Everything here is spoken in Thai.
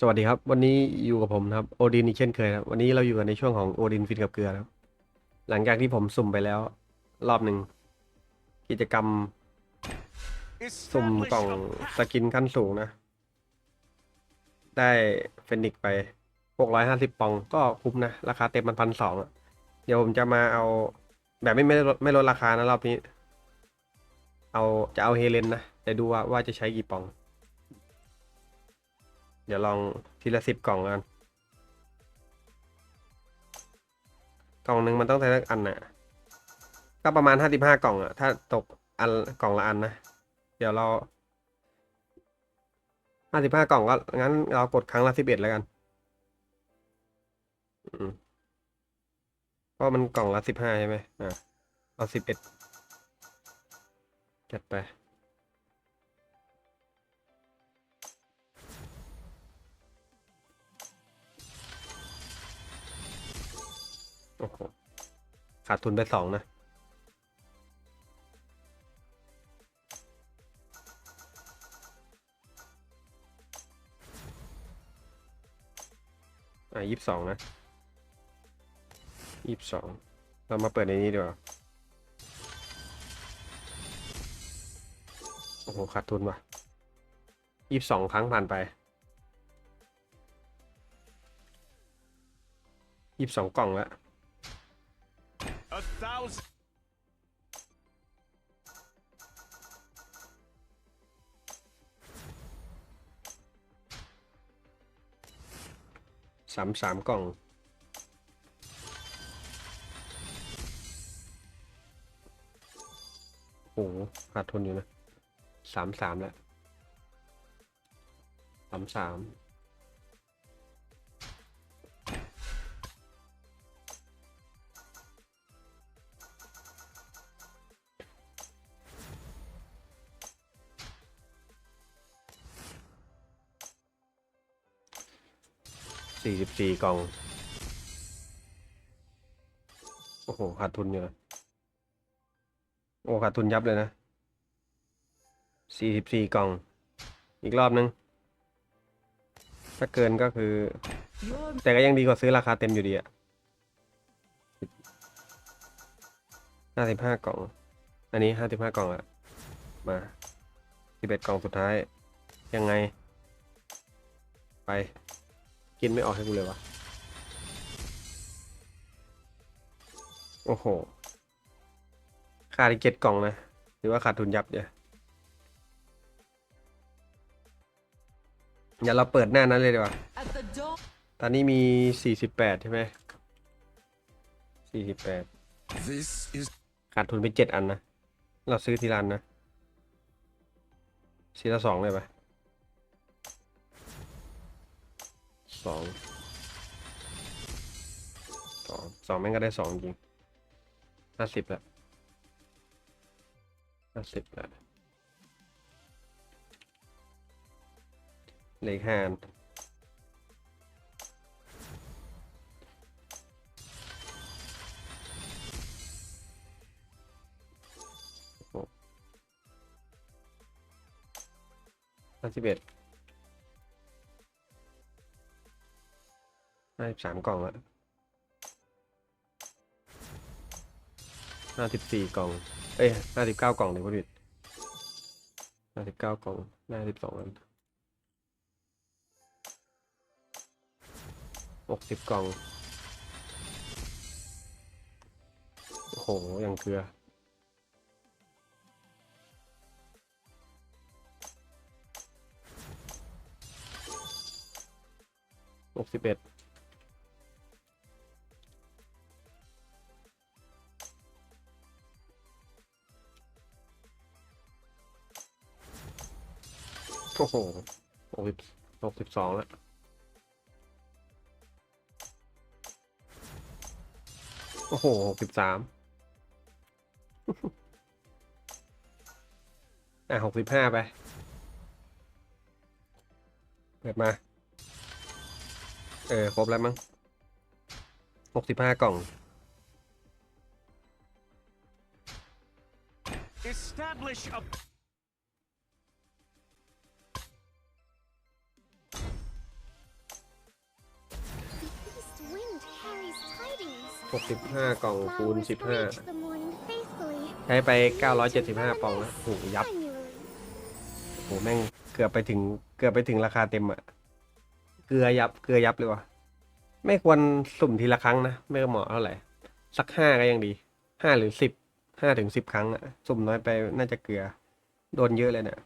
สวัสดีครับ วันนี้อยู่กับผมนะครับโอดินอีกเช่นเคยครับวันนี้เราอยู่กันในช่วงของโอดินฟินกับเกลือครับ หลังจากที่ผมสุ่มไปแล้ว รอบหนึ่งกิจกรรม สุ่มกล่องสกินขั้นสูงนะ ได้เฟนิกไปหกร้อยห้าสิบปองก็คุ้มนะ ราคาเต็มมันพันสองเดี๋ยวผมจะมาเอาแบบไม่ไม่ลดไม่ลดราคานะรอบนี้ เอาจะเอาเฮเลนนะแต่ดูว่าว่าจะใช้กี่ปอง เดี๋ยวลองทีละสิบกล่องกันกล่องหนึ่งมันต้องใช้สักอันน่ะ ก็ประมาณห้าสิบห้ากล่องอะถ้าตกอันกล่องละอันนะ เดี๋ยวเราห้าสิบห้ากล่องก็งั้นเรากดครั้งละสิบเอ็ดแล้วกัน อืมเพราะมันกล่องละสิบห้าใช่ไหมอ่าเอาสิบเอ็ดจัดไป โอ้โหขาดทุนไปสองนะ อะยี่สิบสองนะยี่สิบสองเรามาเปิดในนี้ดีกว่า โอ้โห ขาดทุนว่ะยี่สิบสองครั้งผ่านไปยี่สิบสองกล่องแล้ว A thousand. สามสามกล่องโอ้โหขาดทุนอยู่นะสามสามแล้วสามสาม สี่สิบสี่กล่อง โอ้โห ขาดทุนอยู่นะโอ้ขาดทุนยับเลยนะสี่สิบสี่กล่อง อีกรอบนึง ถ้าเกินก็คือ แต่ก็ยังดีกว่าซื้อราคาเต็มอยู่ดีอะห้าสิบห้ากล่อง อันนี้ห้าสิบห้ากล่องละมาสิบเอ็ดกล่องสุดท้าย ยังไง ไป กินไม่ออกให้กูเลยวะ โอ้โห ขาดอีกเจ็ดกล่องนะ หรือว่าขาดทุนยับเนี่ยเดี๋ยวเราเปิดหน้านั้นเลยดีกว่า ตอนนี้มีสี่สิบแปดใช่ไหมสี่สิบแปด This is ขาดทุนไปเจ็ดอันนะ เราซื้อทีละอันนะซีละสองเลยปะ สองสองสองแม่งก็ได้สองจริงห้าสิบละห้าสิบละเลขห้าอันห้าสิบเอ็ด ห้าสิบสามกล่องละห้าสิบสี่กล่อง เอ้ยห้าสิบเก้ากล่องเลยพูดผิดห้าสิบเก้ากล่องห้าสิบสองอันหกสิบกล่อง โอ้โห ยังเกลือหกสิบเอ็ด โอ้โหหกสิบหกสิบสองแล้วโอ้โหหกสิบสามอะหกสิบห้าไปเปิดมา เออ ครบแล้วมั้งหกสิบห้ากล่อง establish a 65 กล่องคูณ Flowers 15 reach the morning faithfully. ใช้ไป 975 ปองแล้วโหยับ Annually. โหแม่งเกือบไปถึงเกือบไปถึงราคาเต็มอะเกลือยับเกลือยับเลยว่ะไม่ควรสุ่มทีละครั้งนะ ไม่เหมาะเท่าไหร่ สักห้าก็ยังดีห้าหรือสิบห้าถึงสิบครั้งอะสุ่มน้อยไปน่าจะเกลือ โดนเยอะเลยเนี่ย